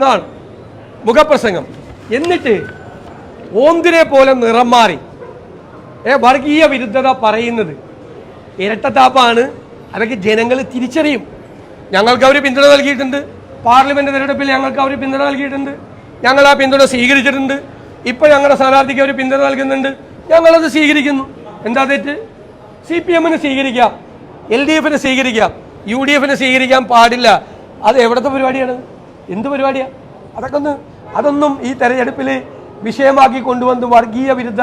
അതാണ് മുഖപ്രസംഗം. എന്നിട്ട് ഓന്തിനെ പോലെ നിറം മാറി. ഏ വർഗീയ വിരുദ്ധത പറയുന്നത് ഇരട്ടത്താപ്പാണ് അതൊക്കെ ജനങ്ങൾ തിരിച്ചറിയും. ഞങ്ങൾക്ക് അവർ പിന്തുണ നൽകിയിട്ടുണ്ട്. പാർലമെന്റ് തെരഞ്ഞെടുപ്പിൽ ഞങ്ങൾക്ക് അവർ പിന്തുണ നൽകിയിട്ടുണ്ട്. ഞങ്ങൾ ആ പിന്തുണ സ്വീകരിച്ചിട്ടുണ്ട്. ഇപ്പൊ ഞങ്ങളുടെ സ്ഥാനാർത്ഥിക്ക് അവർ പിന്തുണ നൽകുന്നുണ്ട്. ഞങ്ങളത് സ്വീകരിക്കുന്നു. എന്താ തെറ്റ്? സി പി എമ്മിന് സ്വീകരിക്കാം. എൽ ഡി എഫിന് സ്വീകരിക്കാം. യു ഡി എഫിന് സ്വീകരിക്കാൻ പാടില്ല. അത് എവിടുത്തെ പരിപാടിയാണ്? എന്ത് പരിപാടിയാണ് അതൊക്കെ ഒന്ന് അതൊന്നും ഈ തെരഞ്ഞെടുപ്പിൽ വിഷയമാക്കി കൊണ്ടുവന്ന് വർഗീയ വിരുദ്ധ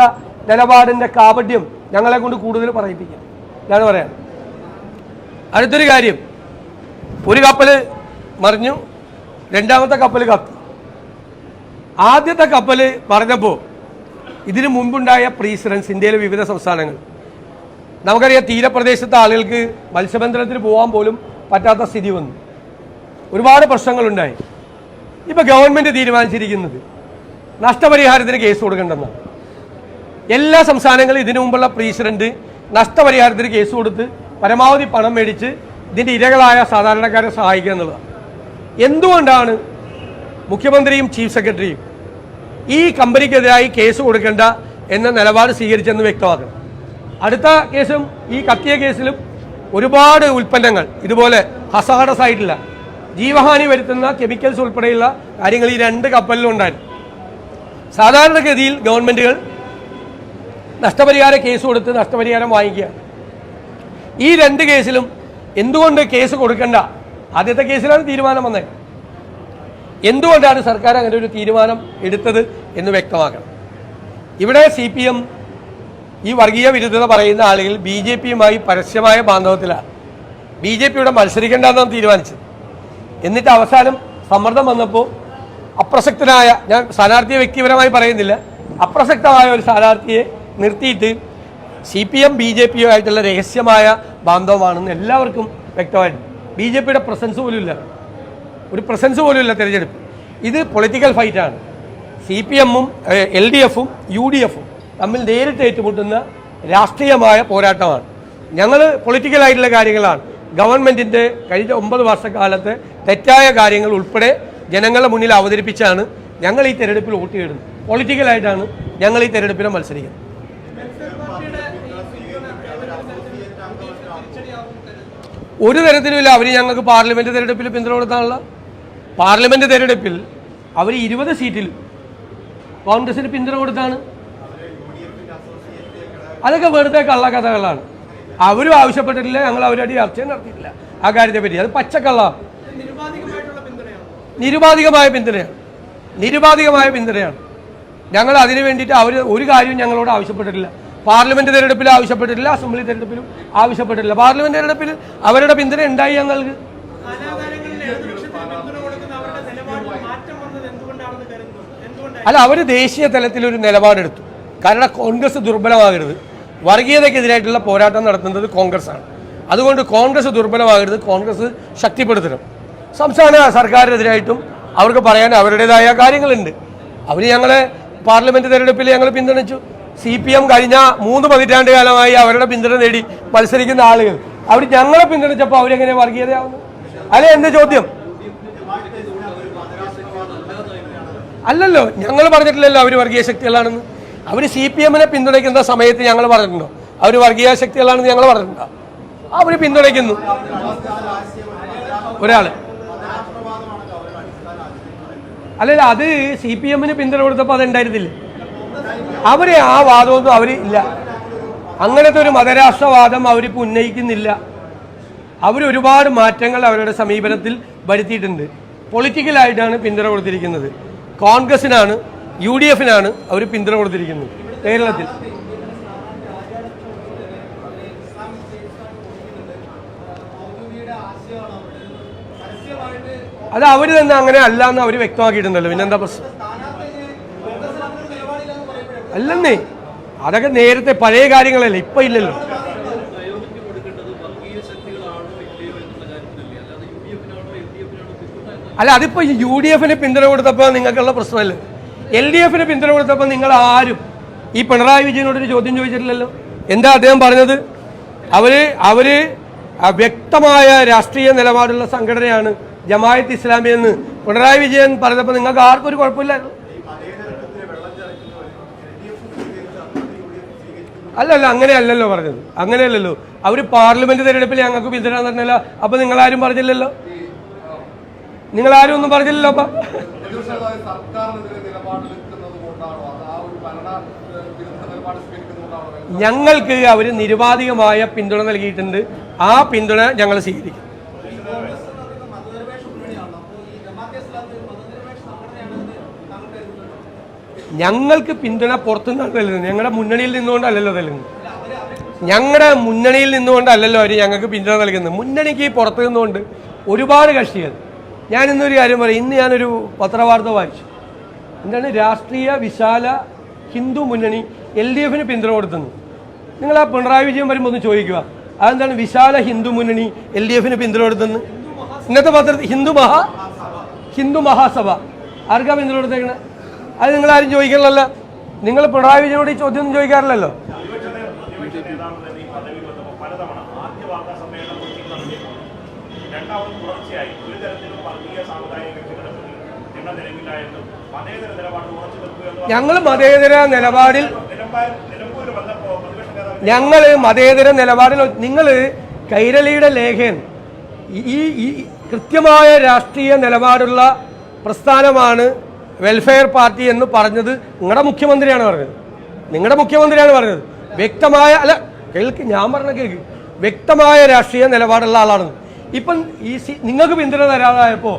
നിലപാടിന്റെ കാപട്യം ഞങ്ങളെ കൊണ്ട് കൂടുതൽ പറയിപ്പിക്കാം. ഞാൻ പറയാം അടുത്തൊരു കാര്യം. ഒരു കപ്പൽ മറിഞ്ഞു രണ്ടാമത്തെ കപ്പൽ കത്തി. ആദ്യത്തെ കപ്പൽ പറഞ്ഞപ്പോൾ ഇതിനു മുമ്പുണ്ടായ പ്രീസിഡൻസ് ഇന്ത്യയിലെ വിവിധ സംസ്ഥാനങ്ങൾ. നമുക്കറിയാം തീരപ്രദേശത്തെ ആളുകൾക്ക് മത്സ്യബന്ധനത്തിന് പോകാൻ പോലും പറ്റാത്ത സ്ഥിതി വന്നു. ഒരുപാട് പ്രശ്നങ്ങളുണ്ടായി. ഇപ്പൊ ഗവൺമെന്റ് തീരുമാനിച്ചിരിക്കുന്നത് നഷ്ടപരിഹാരത്തിന് കേസ് കൊടുക്കേണ്ടെന്നാണ്. എല്ലാ സംസ്ഥാനങ്ങളും ഇതിനു മുമ്പുള്ള പ്രസിഡന്റ് നഷ്ടപരിഹാരത്തിന് കേസ് കൊടുത്ത് പരമാവധി പണം മേടിച്ച് ഇതിന്റെ ഇരകളായ സാധാരണക്കാരെ സഹായിക്കുക എന്നുള്ളതാണ്. എന്തുകൊണ്ടാണ് മുഖ്യമന്ത്രിയും ചീഫ് സെക്രട്ടറിയും ഈ കമ്പനിക്കെതിരായി കേസ് കൊടുക്കേണ്ട എന്ന നിലപാട് സ്വീകരിച്ചെന്ന് വ്യക്തമാക്കണം. അടുത്ത കേസും ഈ കത്തിയ കേസിലും ഒരുപാട് ഉൽപ്പന്നങ്ങൾ ഇതുപോലെ ഹസാഡസ് ആയിട്ടില്ല ജീവഹാനി വരുത്തുന്ന കെമിക്കൽസ് ഉൾപ്പെടെയുള്ള കാര്യങ്ങൾ ഈ രണ്ട് കപ്പലിലും ഉണ്ടായിരുന്നു സാധാരണഗതിയിൽ ഗവൺമെന്റുകൾ നഷ്ടപരിഹാര കേസ് കൊടുത്ത് നഷ്ടപരിഹാരം വാങ്ങിക്കുക. ഈ രണ്ട് കേസിലും എന്തുകൊണ്ട് കേസ് കൊടുക്കണ്ട? ആദ്യത്തെ കേസിലാണ് തീരുമാനം വന്നത്. എന്തുകൊണ്ടാണ് സർക്കാർ അങ്ങനെ ഒരു തീരുമാനം എടുത്തത് എന്ന് വ്യക്തമാക്കണം. ഇവിടെ സി പി എം ഈ വർഗീയ വിരുദ്ധത പറയുന്ന ആളുകൾ ബി ജെ പിയുമായി പരസ്യമായ ബാന്ധവത്തിലാണ്. ബി ജെ പിയുടെ മത്സരിക്കേണ്ടെന്നാണ് തീരുമാനിച്ചത്. എന്നിട്ട് അവസാനം സമ്മർദ്ദം വന്നപ്പോൾ അപ്രസക്തനായ ഞാൻ സ്ഥാനാർത്ഥിയെ വ്യക്തിപരമായി പറയുന്നില്ല അപ്രസക്തമായ ഒരു സ്ഥാനാർത്ഥിയെ നിർത്തിയിട്ട് C P M B J പിയോ ആയിട്ടുള്ള രഹസ്യമായ ബാന്ധവമാണെന്ന് എല്ലാവർക്കും വ്യക്തമായിട്ട് ബി ജെ പിയുടെ പ്രസൻസ് പോലും ഇല്ല. ഒരു പ്രസൻസ് പോലും ഇല്ല തിരഞ്ഞെടുപ്പ് ഇത് പൊളിറ്റിക്കൽ ഫൈറ്റാണ് സി പി എമ്മും എൽ ഡി എഫും യു ഡി എഫും തമ്മിൽ നേരിട്ട് ഏറ്റുമുട്ടുന്ന രാഷ്ട്രീയമായ പോരാട്ടമാണ്. ഞങ്ങൾ പൊളിറ്റിക്കലായിട്ടുള്ള കാര്യങ്ങളാണ്. ഗവൺമെന്റിന്റെ കഴിഞ്ഞ ഒമ്പത് വർഷക്കാലത്തെ തെറ്റായ കാര്യങ്ങൾ ഉൾപ്പെടെ ജനങ്ങളുടെ മുന്നിൽ അവതരിപ്പിച്ചാണ് ഞങ്ങൾ ഈ തെരഞ്ഞെടുപ്പിൽ വോട്ട് ചെയ്യുന്നത് പൊളിറ്റിക്കലായിട്ടാണ് ഞങ്ങൾ ഈ തെരഞ്ഞെടുപ്പിനെ മത്സരിക്കുന്നത്. ഒരു തരത്തിലുമില്ല. അവർ ഞങ്ങൾക്ക് പാർലമെന്റ് തെരഞ്ഞെടുപ്പിൽ പിന്തുണ കൊടുത്താനുള്ള പാർലമെന്റ് തെരഞ്ഞെടുപ്പിൽ അവർ ഇരുപത് സീറ്റിൽ കോൺഗ്രസിന് പിന്തുണ കൊടുത്താണ് അതൊക്കെ വെറുതെ കള്ളക്കഥകളാണ് അവരും ആവശ്യപ്പെട്ടിട്ടില്ല. ഞങ്ങൾ അവരുടെ ചർച്ചയും നടത്തിയിട്ടില്ല. ആ കാര്യത്തെ പറ്റി അത് പച്ചക്കള്ള. നിരുപാധികമായ പിന്തുണയാണ്. നിരുപാധികമായ പിന്തുണയാണ്. ഞങ്ങൾ അതിനു വേണ്ടിയിട്ട് അവർ ഒരു കാര്യവും ഞങ്ങളോട് ആവശ്യപ്പെട്ടിട്ടില്ല. പാർലമെന്റ് തെരഞ്ഞെടുപ്പിൽ ആവശ്യപ്പെട്ടിട്ടില്ല അസംബ്ലി തെരഞ്ഞെടുപ്പിലും ആവശ്യപ്പെട്ടിട്ടില്ല. പാർലമെന്റ് തെരഞ്ഞെടുപ്പിൽ അവരുടെ പിന്തുണ ഉണ്ടായി ഞങ്ങൾക്ക്. അല്ല അവർ ദേശീയ തലത്തിൽ ഒരു നിലപാടെടുത്തു. കാരണം കോൺഗ്രസ് ദുർബലമാകരുത്. വർഗീയതയ്ക്കെതിരായിട്ടുള്ള പോരാട്ടം നടത്തുന്നത് കോൺഗ്രസ് ആണ് അതുകൊണ്ട് കോൺഗ്രസ് ദുർബലമാകരുത്. കോൺഗ്രസ് ശക്തിപ്പെടുത്തണം. സംസ്ഥാന സർക്കാരിനെതിരായിട്ടും അവർക്ക് പറയാൻ അവരുടേതായ കാര്യങ്ങളുണ്ട്. അവർ ഞങ്ങളെ പാർലമെന്റ് തെരഞ്ഞെടുപ്പിൽ ഞങ്ങൾ പിന്തുണച്ചു. സി പി എം കഴിഞ്ഞ മൂന്ന് പതിറ്റാണ്ട് കാലമായി അവരുടെ പിന്തുണ നേടി മത്സരിക്കുന്ന ആളുകൾ. അവർ ഞങ്ങളെ പിന്തുണച്ചപ്പോൾ അവരെങ്ങനെ വർഗീയതയാവുന്നു? അല്ലെ എന്ത് ചോദ്യം? അല്ലല്ലോ ഞങ്ങൾ പറഞ്ഞിട്ടില്ലല്ലോ അവർ വർഗീയ ശക്തികളാണെന്ന്. അവർ സി പി എമ്മിനെ പിന്തുണയ്ക്കുന്ന സമയത്ത് ഞങ്ങൾ പറഞ്ഞിട്ടുണ്ടോ? അവർ വർഗീയ ശക്തികളാണെന്ന് ഞങ്ങൾ പറഞ്ഞിട്ടുണ്ടോ? അവർ പിന്തുണയ്ക്കുന്നു. ഒരാൾ. അല്ലല്ല അത് സി പി എമ്മിന് പിന്തുണ കൊടുത്തപ്പോൾ അത് ഉണ്ടായിരുന്നില്ല അവർ ആ വാദമൊന്നും അവർ ഇല്ല. അങ്ങനത്തെ ഒരു മതരാഷ്ട്രവാദം അവരിപ്പോൾ ഉന്നയിക്കുന്നില്ല. അവർ ഒരുപാട് മാറ്റങ്ങൾ അവരുടെ സമീപനത്തിൽ വരുത്തിയിട്ടുണ്ട്. പൊളിറ്റിക്കലായിട്ടാണ് പിന്തുണ കൊടുത്തിരിക്കുന്നത്. കോൺഗ്രസിനാണ് യു ഡി എഫിനാണ് അവർ പിന്തുണ കൊടുത്തിരിക്കുന്നത് കേരളത്തിൽ. അത് അവർ തന്നെ അങ്ങനെ അല്ല എന്ന് അവർ വ്യക്തമാക്കിയിട്ടുണ്ടല്ലോ പിന്നെന്താ പ്രശ്നം? അല്ലെന്നേ. അതൊക്കെ നേരത്തെ പഴയ കാര്യങ്ങളല്ലേ ഇപ്പൊ ഇല്ലല്ലോ. അല്ല അതിപ്പോ യു ഡി എഫിന് പിന്തുണ കൊടുത്തപ്പോൾ നിങ്ങൾക്കുള്ള പ്രശ്നമല്ലേ? എൽ ഡി എഫിന് പിന്തുണ കൊടുത്തപ്പോൾ നിങ്ങൾ ആരും ഈ പിണറായി വിജയനോട് ഒരു ചോദ്യം ചോദിച്ചിട്ടില്ലല്ലോ? എന്താ അദ്ദേഹം പറഞ്ഞത്? അവർ അവർ വ്യക്തമായ രാഷ്ട്രീയ നിലപാടുള്ള സംഘടനയാണ് ജമായത്ത് ഇസ്ലാമി എന്ന് പിണറായി വിജയൻ പറഞ്ഞപ്പോൾ നിങ്ങൾക്ക് ആർക്കും ഒരു കുഴപ്പമില്ലായിരുന്നു. അല്ലല്ല അങ്ങനെയല്ലല്ലോ പറഞ്ഞത്. അങ്ങനെയല്ലല്ലോ. അവർ പാർലമെന്റ് തെരഞ്ഞെടുപ്പിൽ ഞങ്ങൾക്ക് പിന്തുണ തന്നില്ല അപ്പൊ നിങ്ങളാരും പറഞ്ഞില്ലല്ലോ? നിങ്ങൾ ആരും ഒന്നും പറഞ്ഞില്ലല്ലോ അപ്പൊ? ഞങ്ങൾക്ക് അവർ നിരുപാധികമായ പിന്തുണ നൽകിയിട്ടുണ്ട്. ആ പിന്തുണ ഞങ്ങൾ സ്വീകരിക്കും. ഞങ്ങൾക്ക് പിന്തുണ പുറത്തുനിന്നാണ് നൽകുന്നത് ഞങ്ങളുടെ മുന്നണിയിൽ നിന്നുകൊണ്ടല്ലല്ലോ നൽകുന്നത് ഞങ്ങളുടെ മുന്നണിയിൽ നിന്നുകൊണ്ടല്ലല്ലോ അവർ ഞങ്ങൾക്ക് പിന്തുണ നൽകുന്നത്. മുന്നണിക്ക് പുറത്തു നിന്നുകൊണ്ട് ഒരുപാട് കക്ഷികൾ. ഞാൻ ഇന്നൊരു കാര്യം പറയും. ഇന്ന് ഞാനൊരു പത്രവാർത്ത വായിച്ചു. എന്താണ്? രാഷ്ട്രീയ വിശാല ഹിന്ദു മുന്നണി എൽ ഡി എഫിന് പിന്തുണ കൊടുത്തുന്നു. നിങ്ങൾ ആ പിണറായി വിജയൻ വരുമ്പോൾ ഒന്ന് ചോദിക്കുക. അതെന്താണ് വിശാല ഹിന്ദു മുന്നണി എൽ ഡി എഫിന് പിന്തുണ കൊടുത്തെന്ന്? ഇന്നത്തെ പത്രത്തിൽ ഹിന്ദു മഹാ ഹിന്ദു മഹാസഭ. ആർക്കാ പിന്തുണ കൊടുത്തേക്കണേ? അത് നിങ്ങൾ ആരും ചോദിക്കണല്ലോ നിങ്ങൾ പിണറായി വിജയനോട് ഈ ചോദ്യം ഒന്നും ചോദിക്കാറില്ലല്ലോ. ഞങ്ങൾ മതേതര നിലപാടിൽ ഞങ്ങൾ മതേതര നിലപാടിൽ നിങ്ങൾ കൈരളിയുടെ ലേഖൻ ഈ കൃത്യമായ രാഷ്ട്രീയ നിലപാടുള്ള പ്രസ്ഥാനമാണ് വെൽഫെയർ പാർട്ടി എന്ന് പറഞ്ഞത് നിങ്ങളുടെ മുഖ്യമന്ത്രിയാണ് പറഞ്ഞത്. നിങ്ങളുടെ മുഖ്യമന്ത്രിയാണ് പറഞ്ഞത്. വ്യക്തമായ അല്ല കേൾക്ക് ഞാൻ പറഞ്ഞ കേൾക്ക്. വ്യക്തമായ രാഷ്ട്രീയ നിലപാടുള്ള ആളാണ്. ഇപ്പം ഈ സി നിങ്ങൾക്ക് പിന്തുണ തരാതായപ്പോൾ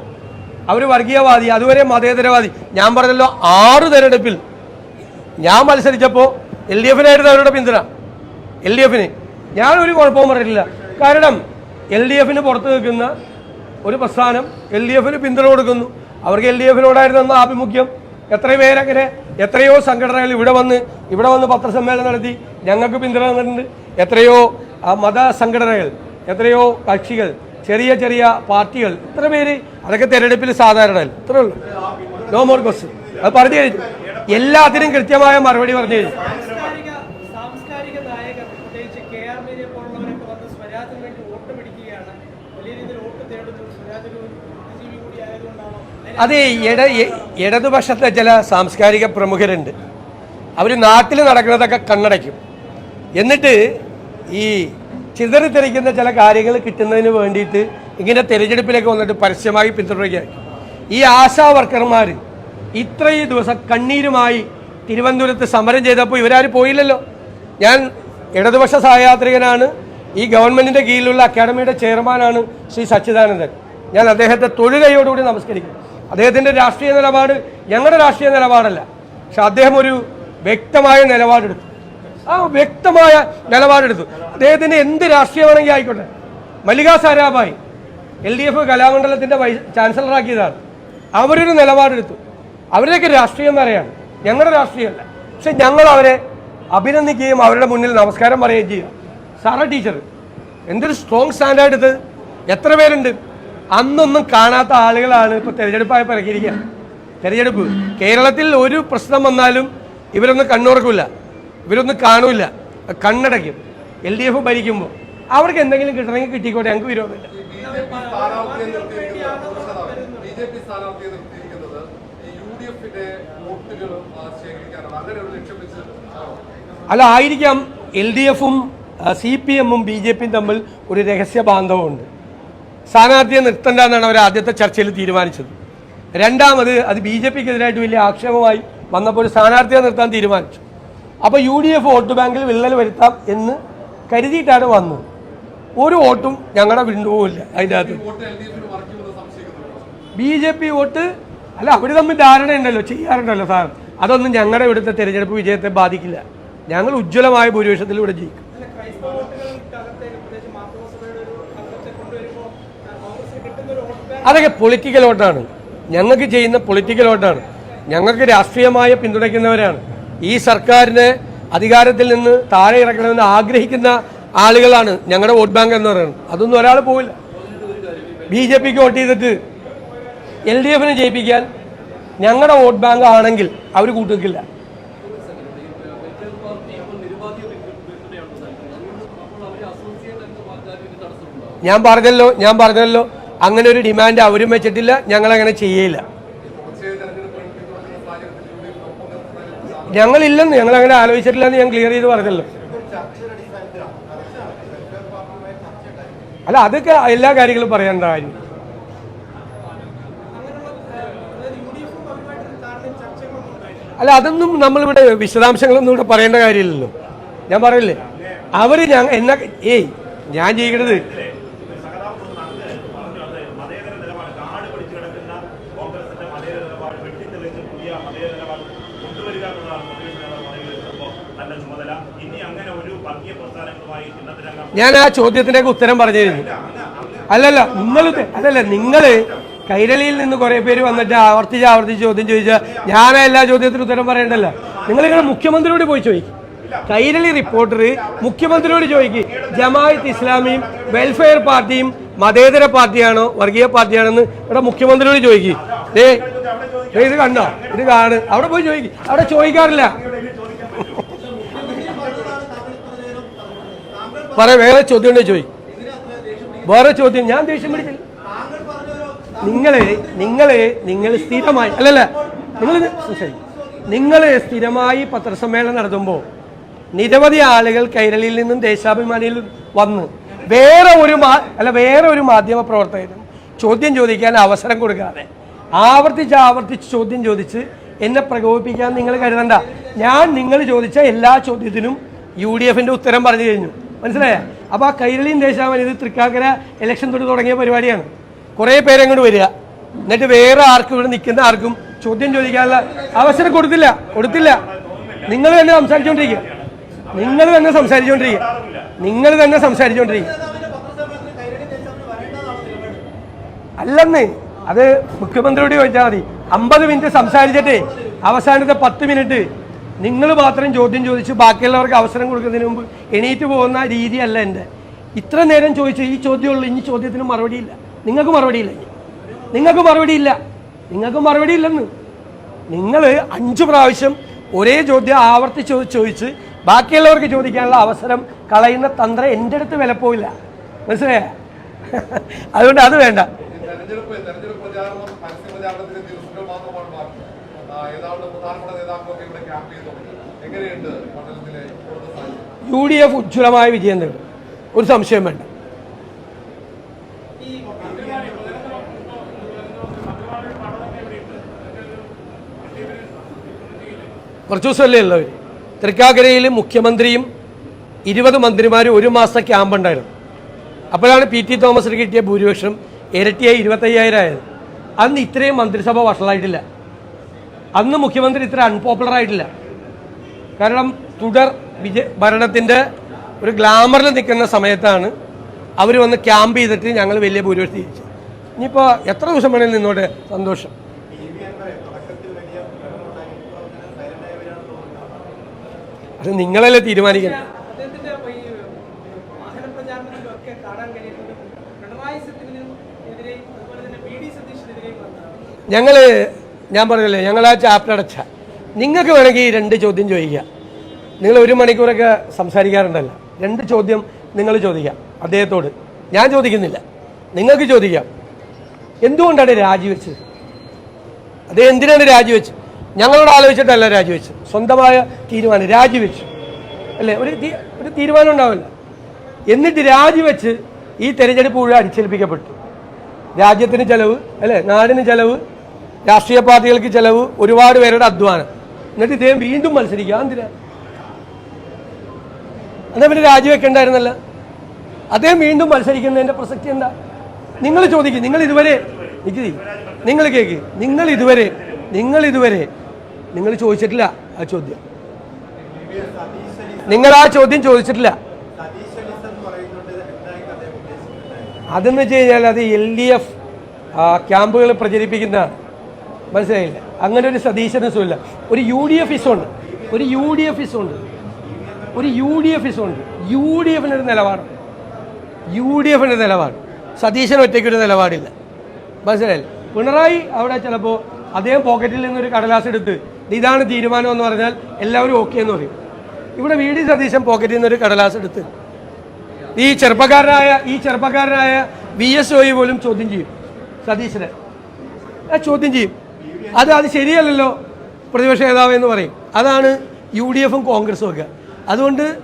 അവർ വർഗീയവാദി അതുവരെ മതേതരവാദി. ഞാൻ പറഞ്ഞല്ലോ ആറ് തെരഞ്ഞെടുപ്പിൽ ഞാൻ മത്സരിച്ചപ്പോൾ എൽ ഡി എഫിനായിരുന്നു അവരുടെ പിന്തുണ. എൽ ഡി എഫിന്. ഞാൻ ഒരു കുഴപ്പവും പറഞ്ഞിട്ടില്ല. കാരണം എൽ ഡി എഫിന് പുറത്ത് നിൽക്കുന്ന ഒരു പ്രസ്ഥാനം എൽ ഡി എഫിന് പിന്തുണ കൊടുക്കുന്നു. അവർക്ക് എൽ ഡി എഫിനോടായിരുന്നു അന്ന് ആഭിമുഖ്യം. എത്ര പേരങ്ങനെ എത്രയോ സംഘടനകൾ ഇവിടെ വന്ന് ഇവിടെ വന്ന് പത്രസമ്മേളനം നടത്തി ഞങ്ങൾക്ക് പിന്തുണ തന്നിട്ടുണ്ട്. എത്രയോ മത സംഘടനകൾ എത്രയോ കക്ഷികൾ ചെറിയ ചെറിയ പാർട്ടികൾ ഇത്ര പേര് അതൊക്കെ തെരഞ്ഞെടുപ്പിൽ സാധാരണ ഇത്രേ ഉള്ളൂ. നോ മോർ ക്വസ്റ്റ്യൻ അത് പറഞ്ഞു കഴിഞ്ഞു. എല്ലാത്തിനും കൃത്യമായ മറുപടി പറഞ്ഞു കഴിഞ്ഞു സാംസ്കാരിക സാംസ്കാരിക നായകർ പ്രത്യേകിച്ച് കെ ആർ മീനെ പോലുള്ളവരൊക്കെ വന്ന് സ്വരാജിന് വേണ്ടി വോട്ട് പിടിക്കുകയാണ് വലിയ രീതിയിൽ വോട്ട് തേടുന്നു സ്വരാജ് ഒരു ബുദ്ധിജീവി കൂടി ആയതുകൊണ്ടാണോ അതിന് അത് ഇട ഇടതുപക്ഷത്തെ ചില സാംസ്കാരിക പ്രമുഖരുണ്ട്. അവർ നാട്ടിൽ നടക്കുന്നതൊക്കെ കണ്ണടയ്ക്കും. എന്നിട്ട് ഈ ചിതറിത്തെറിക്കുന്ന ചില കാര്യങ്ങൾ കിട്ടുന്നതിന് വേണ്ടിയിട്ട് ഇങ്ങനെ തിരഞ്ഞെടുപ്പിലേക്ക് വന്നിട്ട് പരസ്യമായി പിന്തുണയ്ക്കുകയാണ് ഈ ആശാ വർക്കർമാർ ഇത്രയും ദിവസം കണ്ണീരുമായി തിരുവനന്തപുരത്ത് സമരം ചെയ്തപ്പോൾ ഇവരാരും പോയില്ലല്ലോ. ഞാൻ ഇടതുപക്ഷ സഹയാത്രികനാണ്. ഈ ഗവൺമെന്റിന്റെ കീഴിലുള്ള അക്കാഡമിയുടെ ചെയർമാനാണ് ശ്രീ സച്ചിദാനന്ദൻ. ഞാൻ അദ്ദേഹത്തെ തൊഴുകയോടുകൂടി നമസ്കരിക്കും അദ്ദേഹത്തിന്റെ രാഷ്ട്രീയ നിലപാട് ഞങ്ങളുടെ രാഷ്ട്രീയ നിലപാടല്ല. പക്ഷെ അദ്ദേഹം ഒരു വ്യക്തമായ നിലപാടെടുത്തു. ആ വ്യക്തമായ നിലപാടെടുത്തു. അദ്ദേഹത്തിന് എന്ത് രാഷ്ട്രീയമാണെങ്കിൽ ആയിക്കോട്ടെ. Mallika Sarabhai L D F കലാമണ്ഡലത്തിന്റെ ചാൻസലറാക്കിയതാണ്. അവരൊരു നിലപാടെടുത്തു. അവരുടെയൊക്കെ രാഷ്ട്രീയം വരെയാണ് ഞങ്ങളുടെ രാഷ്ട്രീയമല്ല. പക്ഷെ ഞങ്ങൾ അവരെ അഭിനന്ദിക്കുകയും അവരുടെ മുന്നിൽ നമസ്കാരം പറയുകയും ചെയ്യുക. സാറ ടീച്ചർ എന്തൊരു സ്ട്രോങ് സ്റ്റാൻഡാർഡ് എടുത്ത് എത്ര പേരുണ്ട്? അന്നൊന്നും കാണാത്ത ആളുകളാണ് ഇപ്പോൾ തെരഞ്ഞെടുപ്പായി ഇറക്കിയിരിക്കുക തെരഞ്ഞെടുപ്പ്. കേരളത്തിൽ ഒരു പ്രശ്നം വന്നാലും ഇവരൊന്നും കണ്ണുറക്കില്ല ഇവരൊന്നും കാണൂല. കണ്ണടയ്ക്കും. എൽ ഡി എഫ് ഭരിക്കുമ്പോൾ അവർക്ക് എന്തെങ്കിലും കിട്ടണമെങ്കിൽ കിട്ടിക്കോട്ടെ ഞങ്ങൾക്ക് വിരോധമില്ല. അല്ല ആയിരിക്കാം എൽ ഡി എഫും സി പി എമ്മും ബി ജെ പിയും തമ്മിൽ ഒരു രഹസ്യ ബാന്ധവമുണ്ട്. സ്ഥാനാർത്ഥിയെ നിർത്തണ്ട എന്നാണ് അവർ ആദ്യത്തെ ചർച്ചയിൽ തീരുമാനിച്ചത്. രണ്ടാമത് അത് ബി ജെ പിക്ക് എതിരായിട്ട് വലിയ ആക്ഷേപമായി വന്നപ്പോൾ ഒരു സ്ഥാനാർത്ഥിയെ നിർത്താൻ തീരുമാനിച്ചു. അപ്പോൾ യു ഡി എഫ് വോട്ട് ബാങ്കിൽ വിള്ളൽ വരുത്താം എന്ന് കരുതിയിട്ടാണ് വന്നത്. ഒരു വോട്ടും ഞങ്ങളുടെ വിണ്ടുപോകില്ല അതിന്റെ അകത്ത്. ബി ജെ പി വോട്ട് അല്ല അവർ തമ്മിൽ ധാരണയുണ്ടല്ലോ ചെയ്യാറുണ്ടല്ലോ സാർ. അതൊന്നും ഞങ്ങളുടെ ഇവിടുത്തെ തെരഞ്ഞെടുപ്പ് വിജയത്തെ ബാധിക്കില്ല. ഞങ്ങൾ ഉജ്ജ്വലമായ ഭൂരിപക്ഷത്തിൽ ഇവിടെ ജയിക്കും അല്ല ക്രൈസ്തവ വോട്ടുകൾക്ക് അകത്തേക്ക് പ്രത്യേകിച്ച് മാർത്തോസഭയുടെ ഒരു അംഗത്തെ കൊണ്ടുവരുമ്പോൾ ആ, കോൺഗ്രസിന് കിട്ടുന്ന ഒരു വോട്ട് ബാങ്ക് അതൊക്കെ പൊളിറ്റിക്കൽ വോട്ടാണ് ഞങ്ങൾക്ക് ചെയ്യുന്ന പൊളിറ്റിക്കൽ വോട്ടാണ് ഞങ്ങൾക്ക് രാഷ്ട്രീയമായ പിന്തുണയ്ക്കുന്നവരാണ്. ഈ സർക്കാരിനെ അധികാരത്തിൽ നിന്ന് താഴെ ഇറക്കണമെന്ന് ആഗ്രഹിക്കുന്ന ആളുകളാണ് ഞങ്ങളുടെ വോട്ട് ബാങ്ക് എന്ന് പറയുന്നത്. അതൊന്നും ഒരാൾ പോവില്ല. ബി ജെ പിക്ക് വോട്ട് ചെയ്തിട്ട് എൽ ഡി എഫിനെ ജയിപ്പിക്കാൻ ഞങ്ങളുടെ വോട്ട് ബാങ്ക് ആണെങ്കിൽ അവർ കൂട്ടുനിൽക്കില്ല. ഞാൻ പറഞ്ഞല്ലോ ഞാൻ പറഞ്ഞല്ലോ. അങ്ങനെ ഒരു ഡിമാൻഡ് അവരും വെച്ചിട്ടില്ല ഞങ്ങൾ അങ്ങനെ ചെയ്യില്ല ഞങ്ങളില്ലെന്ന് ഞങ്ങൾ അങ്ങനെ ആലോചിച്ചിട്ടില്ല എന്ന് ഞാൻ ക്ലിയർ ചെയ്ത് പറഞ്ഞല്ലോ. അല്ല അതൊക്കെ എല്ലാ കാര്യങ്ങളും പറയേണ്ട കാര്യം. അല്ല അതൊന്നും നമ്മളിവിടെ വിശദാംശങ്ങളൊന്നും ഇവിടെ പറയേണ്ട കാര്യമില്ലല്ലോ. ഞാൻ പറയില്ലേ അവർ ഞാൻ എന്നാ ഏയ് ഞാൻ ചെയ്യണത് സഹതാപം അങ്ങ് പറഞ്ഞു അത് മതേതര നിലപാട് കാട് പിടിച്ചു കിടക്കുന്ന കോൺഗ്രസിന്റെ മതേതര നിലപാട് വെട്ടിത്തെളിച്ച് പുതിയ മതേതര നിലപാട് കൊണ്ടുവരിക എന്നുള്ളതാണ് പ്രതിപക്ഷ നേതാവ് പറയുന്നത് നല്ല ചുമതല ഇനി അങ്ങനെ ഒരു വർഗീയ പ്രസ്ഥാനങ്ങളുമായി ചിഹ്നത്തിരംഗം ഞാൻ ആ ചോദ്യത്തിനൊക്കെ ഉത്തരം പറഞ്ഞിരുന്നു. അല്ലല്ല നിങ്ങൾ അല്ലല്ല നിങ്ങൾ കൈരളിയിൽ നിന്ന് കുറെ പേര് വന്നിട്ട് ആവർത്തിച്ച് ആവർത്തിച്ച് ചോദ്യം ചോദിച്ചാൽ ഞാൻ എല്ലാ ചോദ്യത്തിനും ഉത്തരം പറയണ്ടല്ലോ നിങ്ങൾ നിങ്ങളുടെ മുഖ്യമന്ത്രിയോട് പോയി ചോദിക്കും. കൈരളി റിപ്പോർട്ടർ മുഖ്യമന്ത്രിയോട് ചോദിക്കും ജമായത്ത് ഇസ്ലാമിയും വെൽഫെയർ പാർട്ടിയും മതേതര പാർട്ടിയാണോ വർഗീയ പാർട്ടിയാണെന്ന് ഇവിടെ മുഖ്യമന്ത്രിയോട് ചോദിക്കും. ഏ ഇത് കണ്ടോ? ഇത് കാണ്. അവിടെ പോയി ചോദിക്കും. അവിടെ ചോദിക്കാറില്ല. പറ വേറെ ചോദ്യം ഉണ്ടോ ചോദിക്കും വേറെ ചോദ്യം ഞാൻ ദേഷ്യം പിടിച്ചില്ല. നിങ്ങളെ നിങ്ങളെ നിങ്ങൾ സ്ഥിരമായി അല്ലല്ല നിങ്ങൾ നിങ്ങൾ സ്ഥിരമായി പത്രസമ്മേളനം നടത്തുമ്പോൾ നിരവധി ആളുകൾ കൈരളിയിൽ നിന്നും ദേശാഭിമാനിയിൽ വന്ന് വേറെ ഒരു മാ- അല്ല വേറെ ഒരു മാധ്യമ പ്രവർത്തകനും ചോദ്യം ചോദിക്കാൻ അവസരം കൊടുക്കാതെ ആവർത്തിച്ച് ആവർത്തിച്ച് ചോദ്യം ചോദിച്ച് എന്നെ പ്രകോപിപ്പിക്കാൻ നിങ്ങൾ കരുതണ്ട. ഞാൻ നിങ്ങൾ ചോദിച്ച എല്ലാ ചോദ്യത്തിനും യു ഡി എഫിന്റെ ഉത്തരം പറഞ്ഞു കഴിഞ്ഞു. മനസ്സിലായ? അപ്പൊ ആ കൈരളിയും ദേശാഭിമാനി ഇത് തൃക്കാക്കര ഇലക്ഷൻ തൊട്ട് തുടങ്ങിയ പരിപാടിയാണ്. കുറേ പേരങ്ങോട്ട് വരിക. എന്നിട്ട് വേറെ ആർക്കും ഇവിടെ നിൽക്കുന്ന ആർക്കും ചോദ്യം ചോദിക്കാനുള്ള അവസരം കൊടുത്തില്ല. കൊടുത്തില്ല. നിങ്ങൾ തന്നെ സംസാരിച്ചുകൊണ്ടിരിക്കുക നിങ്ങൾ തന്നെ സംസാരിച്ചുകൊണ്ടിരിക്കുക നിങ്ങൾ തന്നെ സംസാരിച്ചുകൊണ്ടിരിക്കുക അല്ലെന്ന് അത് മുഖ്യമന്ത്രിയോട് ചോദിച്ചാൽ മതി. അമ്പത് മിനിറ്റ് സംസാരിച്ചിട്ടേ അവസാനത്തെ പത്ത് മിനിറ്റ് നിങ്ങൾ മാത്രം ചോദ്യം ചോദിച്ച് ബാക്കിയുള്ളവർക്ക് അവസരം കൊടുക്കുന്നതിന് മുമ്പ് എണീറ്റ് പോകുന്ന രീതിയല്ല എന്റെ. ഇത്ര നേരം ചോദിച്ചു ഈ ചോദ്യമുള്ളൂ ഇനി ചോദ്യത്തിന് മറുപടിയില്ല. നിങ്ങൾക്ക് മറുപടിയില്ല. നിങ്ങൾക്ക് മറുപടിയില്ല. നിങ്ങൾക്ക് മറുപടി ഇല്ലെന്ന് നിങ്ങൾ അഞ്ച് പ്രാവശ്യം ഒരേ ചോദ്യം ആവർത്തിച്ച് ചോദിച്ച് ബാക്കിയുള്ളവർക്ക് ചോദിക്കാനുള്ള അവസരം കളയുന്ന തന്ത്രം എന്റെ അടുത്ത് വിലപ്പോയില്ല മനസ്സിലായ? അതുകൊണ്ട് അത് വേണ്ട. പ്രചാരണം ഏതാണ്ട് പ്രധാനപ്പെട്ട നേതാക്കളൊക്കെ ഇവിടെ ക്യാമ്പ് ചെയ്തു തുടങ്ങി. എങ്ങനെയുണ്ട് മണ്ഡലത്തിലെ ഇപ്പോഴത്തെ സാഹചര്യം? യു ഡി എഫ് ഉജ്ജ്വലമായ വിജയം നേടും. ഒരു സംശയം വേണ്ട. കുറച്ച് ദിവസമല്ലേ ഉള്ളവർ തൃക്കാക്കരയിൽ മുഖ്യമന്ത്രിയും ഇരുപത് മന്ത്രിമാരും ഒരു മാസത്തെ ക്യാമ്പ് ഉണ്ടായിരുന്നു. അപ്പോഴാണ് പി ടി തോമസിന് കിട്ടിയ ഭൂരിപക്ഷം ഇരട്ടിയായി ഇരുപത്തയ്യായിരം ആയത്. അന്ന് ഇത്രയും മന്ത്രിസഭ വഷളായിട്ടില്ല. അന്ന് മുഖ്യമന്ത്രി ഇത്ര അൺപോപ്പുലർ ആയിട്ടില്ല. കാരണം തുടർ വിജയ ഭരണത്തിന്റെ ഒരു ഗ്ലാമറിൽ നിൽക്കുന്ന സമയത്താണ് അവർ വന്ന് ക്യാമ്പ് ചെയ്തിട്ട് ഞങ്ങൾ വലിയ ഭൂരിപക്ഷം തിരിച്ചു ഇനിയിപ്പോൾ എത്ര ദിവസം വേണേലും നിന്നോട്ടെ? സന്തോഷം. അത് നിങ്ങളല്ലേ തീരുമാനിക്കണം. ഞങ്ങൾ ഞാൻ പറഞ്ഞില്ലേ ഞങ്ങൾ ആ ചാപ്റ്റർ അടച്ച. നിങ്ങൾക്ക് വേണമെങ്കിൽ ഈ രണ്ട് ചോദ്യം ചോദിക്കാം. നിങ്ങൾ ഒരു മണിക്കൂറൊക്കെ സംസാരിക്കാറുണ്ടല്ലോ. രണ്ട് ചോദ്യം നിങ്ങൾ ചോദിക്കാം അദ്ദേഹത്തോട്. ഞാൻ ചോദിക്കുന്നില്ല. നിങ്ങൾക്ക് ചോദിക്കാം. എന്തുകൊണ്ടാണ് രാജിവെച്ചത്? അദ്ദേഹം എന്തിനാണ് രാജിവെച്ചത്? ഞങ്ങളോട് ആലോചിച്ചിട്ടല്ല രാജിവെച്ചത്. സ്വന്തമായ തീരുമാനം രാജിവെച്ചു. അല്ലേ? ഒരു ഒരു തീരുമാനം ഉണ്ടാവില്ല. എന്നിട്ട് രാജിവെച്ച് ഈ തെരഞ്ഞെടുപ്പ് മുഴുവൻ അടിച്ചേൽപ്പിക്കപ്പെട്ടു. രാജ്യത്തിന് ചെലവ് അല്ലേ? നാടിന് ചെലവ് രാഷ്ട്രീയ പാർട്ടികൾക്ക് ചെലവ് ഒരുപാട് പേരുടെ അധ്വാനം. എന്നിട്ട് ഇദ്ദേഹം വീണ്ടും മത്സരിക്കുക. എന്തിനാ എന്നാ പിന്നെ രാജിവെക്കണ്ടായിരുന്നല്ല. അദ്ദേഹം വീണ്ടും മത്സരിക്കുന്നതിന്റെ പ്രസക്തി എന്താ? നിങ്ങൾ ചോദിക്കും. നിങ്ങൾ ഇതുവരെ എനിക്ക് നിങ്ങൾ കേക്ക്. നിങ്ങൾ ഇതുവരെ നിങ്ങൾ ഇതുവരെ. നിങ്ങൾ ചോദിച്ചിട്ടില്ല ആ ചോദ്യം. നിങ്ങൾ ആ ചോദ്യം ചോദിച്ചിട്ടില്ല. അതെന്ന് വെച്ച് കഴിഞ്ഞാൽ അത് എൽ ഡി എഫ് ക്യാമ്പുകൾ പ്രചരിപ്പിക്കുന്നതാണ്. മനസ്സിലായില്ല? അങ്ങനെ ഒരു സതീശനസുമില്ല. ഒരു യു ഡി എഫ് ഇസുണ്ട് ഒരു യു ഡി എഫ് ഇസുണ്ട് ഒരു യു ഡി എഫ് ഇസുണ്ട് യു ഡി എഫിന്റെ ഒരു നിലപാട്. യു ഡി എഫിന്റെ നിലപാട്. സതീശൻ ഒറ്റയ്ക്കൊരു നിലപാടില്ല. മനസ്സിലായില്ല? പിണറായി അവിടെ ചിലപ്പോൾ അദ്ദേഹം പോക്കറ്റിൽ നിന്നൊരു കടലാസ് എടുത്ത് ഇതാണ് തീരുമാനം എന്ന് പറഞ്ഞാൽ എല്ലാവരും ഓക്കെ എന്ന് പറയും. ഇവിടെ വി ഡി സതീശൻ പോക്കറ്റിൽ നിന്നൊരു കടലാസ് എടുത്ത്. ഈ ചെറുപ്പക്കാരനായ ഈ ചെറുപ്പക്കാരനായ വി എസ് ഒയെ പോലും ചോദ്യം ചെയ്യും. സതീശനെ. ചോദ്യം ചെയ്യും. അത് അത് ശരിയല്ലല്ലോ. പ്രതിപക്ഷ നേതാവ് എന്ന് പറയും. അതാണ് യു ഡി എഫും കോൺഗ്രസും ഒക്കെ. അതുകൊണ്ട്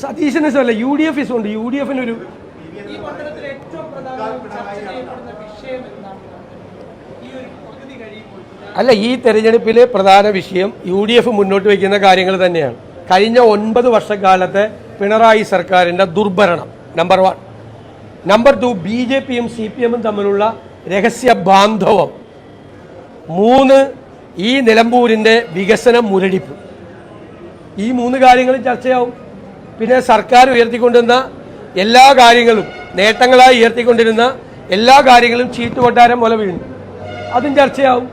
സതീശന് അല്ല യു ഡി എഫ് ഉണ്ട് യു ഡി എഫിനൊരു അല്ല ഈ തെരഞ്ഞെടുപ്പിലെ പ്രധാന വിഷയം യു ഡി എഫ് മുന്നോട്ട് വയ്ക്കുന്ന കാര്യങ്ങൾ തന്നെയാണ്. കഴിഞ്ഞ ഒൻപത് വർഷക്കാലത്തെ പിണറായി സർക്കാരിന്റെ ദുർഭരണം number one number two B J പിയും സി പി എമ്മും തമ്മിലുള്ള രഹസ്യ ബാന്ധവം. മൂന്ന് ഈ നിലമ്പൂരിന്റെ വികസന മുരടിപ്പ്. ഈ മൂന്ന് കാര്യങ്ങളും ചർച്ചയാവും. പിന്നെ സർക്കാർ ഉയർത്തിക്കൊണ്ടിരുന്ന എല്ലാ കാര്യങ്ങളും നേട്ടങ്ങളായി ഉയർത്തിക്കൊണ്ടിരുന്ന എല്ലാ കാര്യങ്ങളും ചീട്ട് കൊട്ടാരം പോലെ വീണു. അതും ചർച്ചയാവും.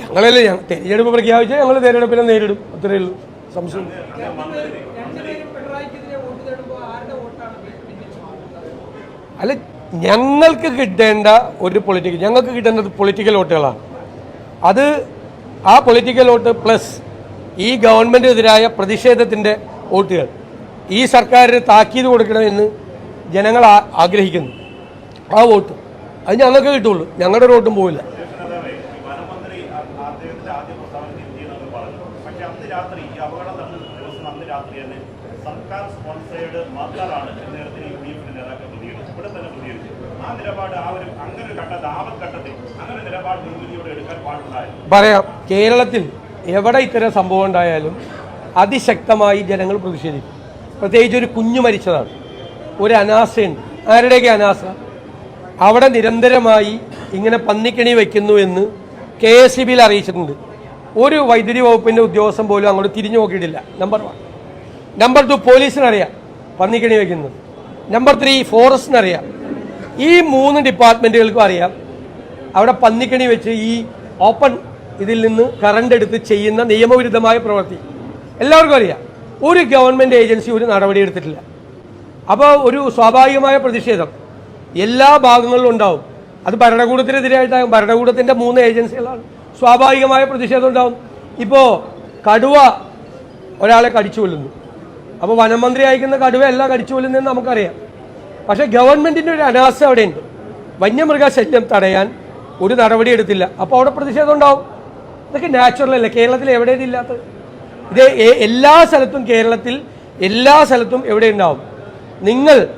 ഞങ്ങളല്ലേ തെരഞ്ഞെടുപ്പ് പ്രഖ്യാപിച്ചാൽ ഞങ്ങൾ തെരഞ്ഞെടുപ്പിനെ നേരിടും. അത്രയേ ഉള്ളൂ. സംശയം. അല്ല ഞങ്ങൾക്ക് കിട്ടേണ്ട ഒരു പൊളിറ്റിക്കൽ ഞങ്ങൾക്ക് കിട്ടേണ്ടത് പൊളിറ്റിക്കൽ വോട്ടുകളാണ്. അത് ആ പൊളിറ്റിക്കൽ വോട്ട് പ്ലസ് ഈ ഗവൺമെന്റിനെതിരായ പ്രതിഷേധത്തിന്റെ വോട്ടുകൾ. ഈ സർക്കാരിന് താക്കീത് കൊടുക്കണമെന്ന് ജനങ്ങൾ ആഗ്രഹിക്കുന്നു. ആ വോട്ട്. അത് ഞങ്ങൾക്ക് കിട്ടുള്ളൂ. ഞങ്ങളുടെ വോട്ടും പോവില്ല നേതാവേ, ഈ വനമന്ത്രി ആ- അദ്ദേഹത്തിന്റെ ആദ്യ പ്രസ്താവനയിൽ ഇന്ത്യ എന്നൊക്കെ പറഞ്ഞു പക്ഷെ അന്ന് രാത്രി ഈ അപകടം നടന്ന ദിവസം അന്ന് രാത്രി തന്നെ സർക്കാർ സ്പോൺസേഡ് മർഡറാണ് എന്ന തരത്തിൽ യു ഡി എഫിന്റെ നേതാക്കൾ പ്രതികരിച്ചു ഇവിടെ തന്നെ പ്രതികരിച്ചു ആ നിലപാട് ആ ഒരു അങ്ങനെ ഒരു ഘട്ടത്തിൽ ആപത്ഘട്ടത്തിൽ അങ്ങനെ നിലപാട് മുൻവിധിയോടെ എടുക്കാൻ പാടുണ്ടായിരുന്നു പറയാം കേരളത്തിൽ എവിടെ ഇത്തരം സംഭവം ഉണ്ടായാലും അതിശക്തമായി ജനങ്ങൾ പ്രതിഷേധിക്കും. പ്രത്യേകിച്ച് ഒരു കുഞ്ഞു മരിച്ചതാണ്. ഒരു അനാസയുണ്ട്. ആരുടെയൊക്കെ അനാസ? അവിടെ നിരന്തരമായി ഇങ്ങനെ പന്നിക്കണി വയ്ക്കുന്നു എന്ന് കെ എസ് സി ബിയിൽ അറിയിച്ചിട്ടുണ്ട്. ഒരു വൈദ്യുതി വകുപ്പിന്റെ ഉദ്യോഗസ്ഥൻ പോലും അങ്ങോട്ട് തിരിഞ്ഞു നോക്കിയിട്ടില്ല. നമ്പർ വൺ നമ്പർ ടു പോലീസിനറിയാം പന്നിക്കണി വയ്ക്കുന്നത് നമ്പർ ത്രീ ഫോറസ്റ്റിനറിയാം. ഈ മൂന്ന് ഡിപ്പാർട്ട്മെന്റുകൾക്കും അറിയാം. അവിടെ പന്നിക്കണി വെച്ച് ഈ ഓപ്പൺ ഇതിൽ നിന്ന് കറണ്ട് എടുത്ത് ചെയ്യുന്ന നിയമവിരുദ്ധമായ പ്രവൃത്തി. എല്ലാവർക്കും അറിയാം. ഒരു ഗവൺമെന്റ് ഏജൻസി ഒരു നടപടി എടുത്തിട്ടില്ല. അപ്പോൾ ഒരു സ്വാഭാവികമായ പ്രതിഷേധം. എല്ലാ ഭാഗങ്ങളിലും ഉണ്ടാവും. അത് ഭരണകൂടത്തിനെതിരായിട്ടാകും ഭരണകൂടത്തിന്റെ മൂന്ന് ഏജൻസികളാണ് സ്വാഭാവികമായ പ്രതിഷേധം ഉണ്ടാവും. ഇപ്പോൾ കടുവ ഒരാളെ കടിച്ചു കൊല്ലുന്നു. അപ്പോൾ വനമന്ത്രി അയക്കുന്ന കടുവ എല്ലാം കടിച്ചു കൊല്ലുന്നതെന്ന് നമുക്കറിയാം. പക്ഷേ ഗവൺമെന്റിന്റെ ഒരു അനാസ്ഥ അവിടെയുണ്ട്. വന്യമൃഗശല്യം തടയാൻ ഒരു നടപടി എടുത്തില്ല. അപ്പോൾ അവിടെ പ്രതിഷേധം ഉണ്ടാവും. ഇതൊക്കെ നാച്ചുറൽ അല്ലേ? കേരളത്തിൽ എവിടെയും ഇല്ലാത്തത്? ഇത് എല്ലാ സ്ഥലത്തും കേരളത്തിൽ എല്ലാ സ്ഥലത്തും എവിടെ ഉണ്ടാവും? നിങ്ങൾ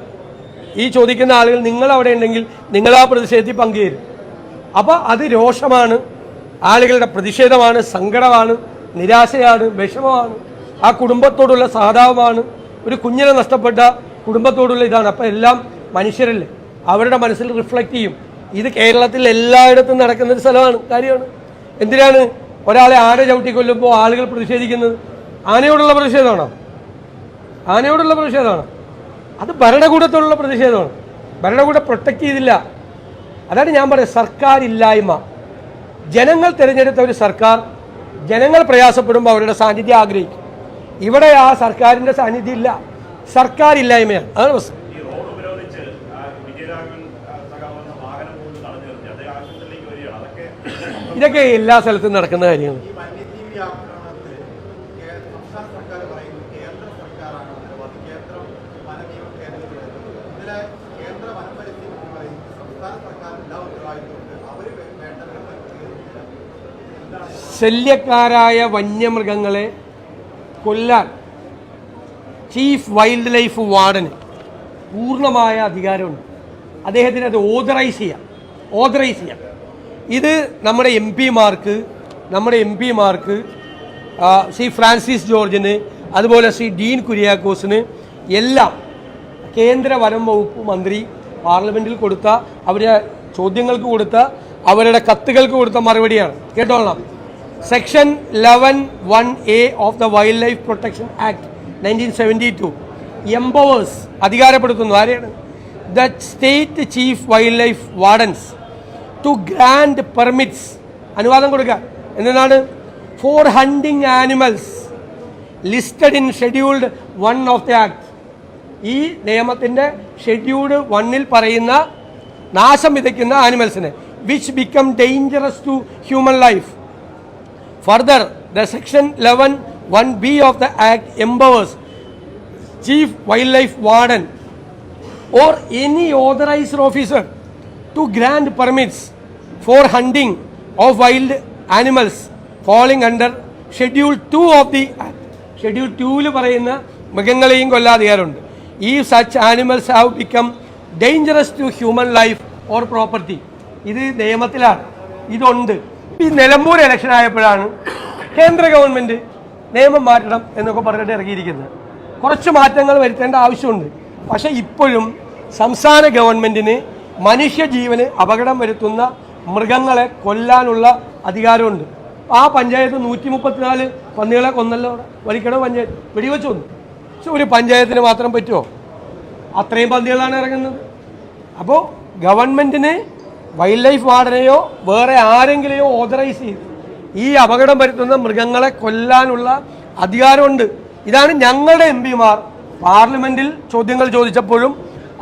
ഈ ചോദിക്കുന്ന ആളുകൾ നിങ്ങൾ അവിടെ ഉണ്ടെങ്കിൽ നിങ്ങൾ ആ പ്രതിഷേധത്തിൽ പങ്കുചേരും. അപ്പോൾ അത് രോഷമാണ് ആളുകളുടെ പ്രതിഷേധമാണ് സങ്കടമാണ് നിരാശയാണ് വിഷമമാണ്. ആ കുടുംബത്തോടുള്ള സഹതാപമാണ്. ഒരു കുഞ്ഞിനെ നഷ്ടപ്പെട്ട കുടുംബത്തോടുള്ള ഇതാണ്. അപ്പോൾ എല്ലാം മനുഷ്യരല്ലേ? അവരുടെ മനസ്സിൽ റിഫ്ലക്റ്റ് ചെയ്യും. ഇത് കേരളത്തിൽ എല്ലായിടത്തും നടക്കുന്ന ഒരു സ്ഥലമാണ് കാര്യമാണ്. എന്തിനാണ് ഒരാളെ ആന ചവിട്ടിക്കൊല്ലുമ്പോൾ ആളുകൾ പ്രതിഷേധിക്കുന്നത്? ആനയോടുള്ള പ്രതിഷേധമാണോ? ആനയോടുള്ള പ്രതിഷേധമാണ്? അത് ഭരണകൂടത്തോടുള്ള പ്രതിഷേധമാണ്. ഭരണകൂടം പ്രൊട്ടക്റ്റ് ചെയ്തില്ല. അതാണ് ഞാൻ പറയുന്നത്. സർക്കാർ ഇല്ലായ്മ. ജനങ്ങൾ തിരഞ്ഞെടുത്ത ഒരു സർക്കാർ ജനങ്ങൾ പ്രയാസപ്പെടുമ്പോൾ അവരുടെ സാന്നിധ്യം ആഗ്രഹിക്കും. ഇവിടെ ആ സർക്കാരിന്റെ സാന്നിധ്യം ഇല്ല. സർക്കാർ ഇല്ലായ്മയാണ്. അതാണ് പ്രശ്നം ഈ റോഡ് ഉപരോധിച്ച് ആ വിജയരാഘവൻ ആ, സഖാവെന്ന വാഹനം കൊണ്ട് തടഞ്ഞു നിർത്തി അദ്ദേഹം ആശുപത്രിയിലേക്ക് വരികയാണ് അതൊക്കെ ഇതൊക്കെ എല്ലാ സ്ഥലത്തും നടക്കുന്ന കാര്യങ്ങൾ ഈ വന്യജീവി ആക്രമണത്തിൽ കേ- സംസ്ഥാന സർക്കാർ പറയുന്നു കേന്ദ്ര സർക്കാരാണ് ഉത്തരവാദി കേന്ദ്രം വനനിയമം ഭേദഗതി വരുന്നത് ഇതിലെ കേന്ദ്ര വനപരിസ്ഥിതി എന്ന് പറയുന്നത് സംസ്ഥാന സർക്കാർ എല്ലാ ഉത്തരവാദിത്വമുണ്ട് എല്ലാ സ്ഥലത്തും നടക്കുന്ന കാര്യങ്ങൾ ശല്യക്കാരായ വന്യമൃഗങ്ങളെ കൊല്ലാൻ ചീഫ് വൈൽഡ് ലൈഫ് വാർഡന് പൂർണമായ അധികാരമുണ്ട്. അദ്ദേഹത്തിന് അത് ഓതറൈസ് ചെയ്യാം. ഓതറൈസ് ചെയ്യാം. ഇത് നമ്മുടെ എം പിമാർക്ക് നമ്മുടെ എം പിമാർക്ക് ശ്രീ ഫ്രാൻസിസ് ജോർജിന് അതുപോലെ ശ്രീ ഡീൻ കുര്യാക്കോസിന് എല്ലാം കേന്ദ്ര വനം വകുപ്പ് മന്ത്രി പാർലമെന്റിൽ കൊടുത്ത അവരുടെ ചോദ്യങ്ങൾക്ക് കൊടുത്ത അവരുടെ കത്തുകൾക്ക് കൊടുത്ത മറുപടിയാണ്. കേട്ടോളാം section eleven one A of the wildlife protection act nineteen seventy two empowers അധികാരപ്പെടുത്തുന്നു. ആരെയാണ്? The state chief wildlife wardens. To grant permits അനുവാദം കൊടുക്കുക. എന്താണ് for hunting animals listed in scheduled one of the act ഈ നിയമത്തിന്റെ scheduled വണ്ണിൽ പറയുന്ന നാശം വിതയ്ക്കുന്ന ആനിമൽസിനെ which become dangerous to human life Further, the section 11 1b of the act chief wildlife warden or any authorised officer to grant permits. For hunting of wild animals falling under schedule 2 of the act. Schedule ടൂവിൽ പറയുന്ന മൃഗങ്ങളെയും അധികാരമുണ്ട് ഈ such animals have become dangerous to human life or property ഇത് നിയമത്തിലാണ്. ഇതുണ്ട്. ഈ Nilambur election ആയപ്പോഴാണ് കേന്ദ്ര ഗവൺമെന്റ് നിയമം മാറ്റണം എന്നൊക്കെ പറഞ്ഞിട്ട് ഇറങ്ങിയിരിക്കുന്നത്. കുറച്ച് മാറ്റങ്ങൾ വരുത്തേണ്ട ആവശ്യമുണ്ട്. പക്ഷേ ഇപ്പോഴും സംസ്ഥാന ഗവൺമെന്റിന് മനുഷ്യജീവന് അപകടം വരുത്തുന്ന മൃഗങ്ങളെ കൊല്ലാനുള്ള അധികാരമുണ്ട്. ആ പഞ്ചായത്ത് നൂറ്റി മുപ്പത്തിനാല് പന്നികളെ കൊന്നല്ലോ അവിടെ. പഞ്ചായത്ത് വെടിവെച്ചു വന്നു പക്ഷെ ഒരു പഞ്ചായത്തിന് മാത്രം പറ്റുമോ? അത്രയും പന്നികളാണ് ഇറങ്ങുന്നത്. അപ്പോൾ ഗവൺമെന്റിന് വൈൽഡ് ലൈഫ് വാർഡനെയോ വേറെ ആരെങ്കിലെയോ ഓതറൈസ് ചെയ്ത് ഈ അപകടം വരുത്തുന്ന മൃഗങ്ങളെ കൊല്ലാനുള്ള അധികാരമുണ്ട്. ഇതാണ് ഞങ്ങളുടെ എം പിമാർ പാർലമെന്റിൽ ചോദ്യങ്ങൾ ചോദിച്ചപ്പോഴും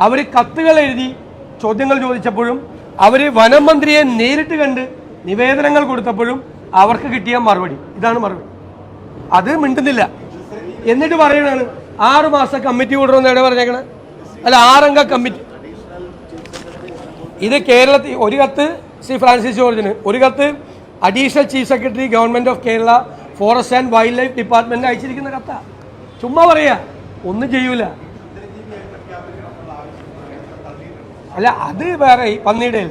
അവർ കത്തുകൾ എഴുതി ചോദ്യങ്ങൾ ചോദിച്ചപ്പോഴും അവർ വനം മന്ത്രിയെ നേരിട്ട് കണ്ട് നിവേദനങ്ങൾ കൊടുത്തപ്പോഴും അവർക്ക് കിട്ടിയ മറുപടി. ഇതാണ് മറുപടി. അത് മിണ്ടുന്നില്ല. എന്നിട്ട് പറയണാണ് ആറ് മാസം കമ്മിറ്റി കൂടണമെന്ന് എവിടെ പറഞ്ഞേക്കണേ? അല്ല ആറംഗ കമ്മിറ്റി. ഇത് കേരളത്തിൽ ഒരു കത്ത് ശ്രീ ഫ്രാൻസിസ് ജോർജിന് ഒരു കത്ത് additional chief secretary government of Kerala forest and wildlife department അയച്ചിരിക്കുന്ന കത്താ. ചുമ്മാ പറയാ ഒന്നും ചെയ്യൂല. അല്ല അത് വേറെ പന്നിയുടെ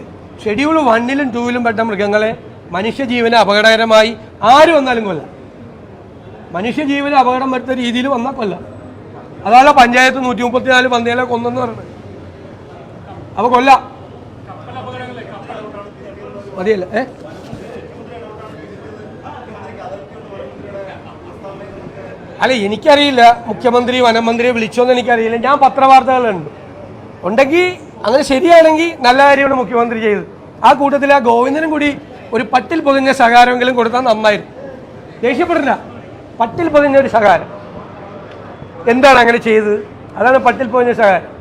ഷെഡ്യൂൾ വണ്ണിലും ടൂവിലും പെട്ട മൃഗങ്ങളെ മനുഷ്യജീവന് അപകടകരമായി ആര് വന്നാലും കൊല്ലാം. മനുഷ്യജീവന് അപകടം വരുത്ത രീതിയിൽ വന്നാൽ കൊല്ലാം. അതാണ് പഞ്ചായത്ത് നൂറ്റി മുപ്പത്തിനാല് പന്നികളെ കൊന്നെന്ന് പറയുന്നത് അപ്പൊ കൊല്ലാം. മതിയല്ല? ഏ? അല്ല എനിക്കറിയില്ല. മുഖ്യമന്ത്രി വനമന്ത്രിയെ വിളിച്ചോന്ന് എനിക്കറിയില്ല. ഞാൻ പത്രവാർത്തകളുണ്ട്. ഉണ്ടെങ്കിൽ അങ്ങനെ ശരിയാണെങ്കിൽ നല്ല കാര്യമാണ് മുഖ്യമന്ത്രി ചെയ്തത്. ആ കൂട്ടത്തിൽ ആ ഗോവിന്ദനും കൂടി ഒരു പട്ടിൽ പൊതിഞ്ഞ സഹകാരമെങ്കിലും കൊടുത്താൽ നന്നായിരുന്നു. ദേഷ്യപ്പെടില്ല പട്ടിൽ പൊതിഞ്ഞ ഒരു സഹകാരം എന്താണ് അങ്ങനെ ചെയ്തത്? അതാണ് പട്ടിൽ പൊതിഞ്ഞ സഹകാരം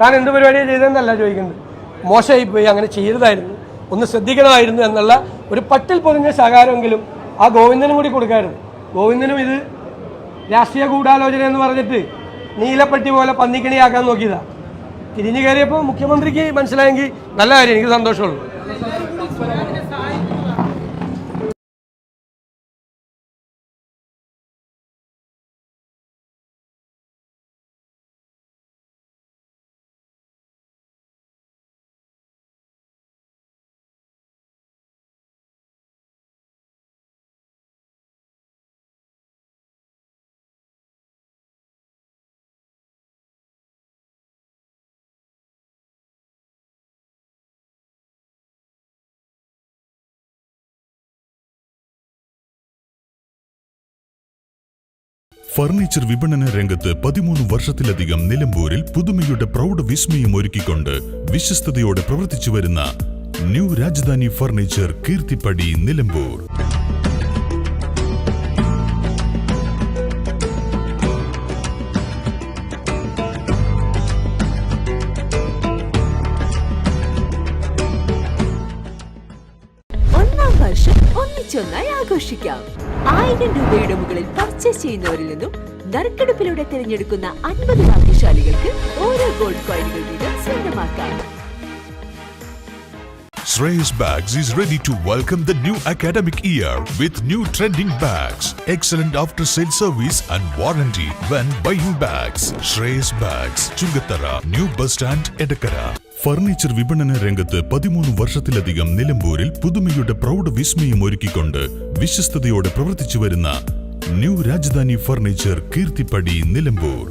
താൻ എന്ത് പരിപാടിയാണ് ചെയ്തതെന്നല്ല ചോദിക്കുന്നത്. മോശമായി പോയി അങ്ങനെ ചെയ്തതായിരുന്നു. ഒന്ന് ശ്രദ്ധിക്കണമായിരുന്നു എന്നുള്ള ഒരു പട്ടിൽ പൊതിഞ്ഞ സഹകാരമെങ്കിലും ആ ഗോവിന്ദനും കൂടി കൊടുക്കായിരുന്നു. ഗോവിന്ദനും ഇത് രാഷ്ട്രീയ ഗൂഢാലോചന എന്ന് പറഞ്ഞിട്ട് നീലപ്പെട്ടി പോലെ പന്നിക്കിണിയാക്കാൻ നോക്കിയതാ. തിരിഞ്ഞു കയറിയപ്പോൾ മുഖ്യമന്ത്രിക്ക് മനസ്സിലായെങ്കിൽ നല്ല കാര്യം എനിക്ക് സന്തോഷമുള്ളൂ. ഫർണിച്ചർ വിപണന രംഗത്ത് പതിമൂന്ന് വർഷത്തിലധികം നിലമ്പൂരിൽ പുതുമയുടെ പ്രൗഢ വിസ്മയം ഒരുക്കിക്കൊണ്ട് വിശ്വസ്തയോടെ പ്രവർത്തിച്ചു വരുന്ന ന്യൂ രാജധാനി ഫർണിച്ചർ കീർത്തിപ്പടി നിലമ്പൂർ. ഒന്നാം വർഷം ഒന്നിച്ചൊന്നായി ആഘോഷിക്കാം. ആയിരം രൂപയുടെ പർച്ചേസ് ചെയ്യുന്നവരിൽ നിന്നും നറുക്കെടുപ്പിലൂടെ തിരഞ്ഞെടുക്കുന്ന അൻപത് ഭാഗ്യശാലികൾക്ക് ഓരോ ഗോൾഡ് കോയിനുകൾ വീതം സ്വന്തമാക്കാം Shreyas Bags is ready to welcome the new academic year with new trending bags, excellent after sale service and warranty when buying bags. Shreyas Bags, Chungatara, New Bus Stand, Edakara. Furniture വിപണന രംഗത്ത് പതിമൂന്ന് വർഷത്തിലധികം നിലമ്പൂരിൽ പുതുമയുടെ പ്രൗഢ വിസ്മയം ഒരുക്കിക്കൊണ്ട് വിശ്വസ്തയോടെ പ്രവർത്തിച്ചു വരുന്ന ന്യൂ രാജധാനി ഫർണിച്ചർ കീർത്തിപ്പടി നിലമ്പൂർ.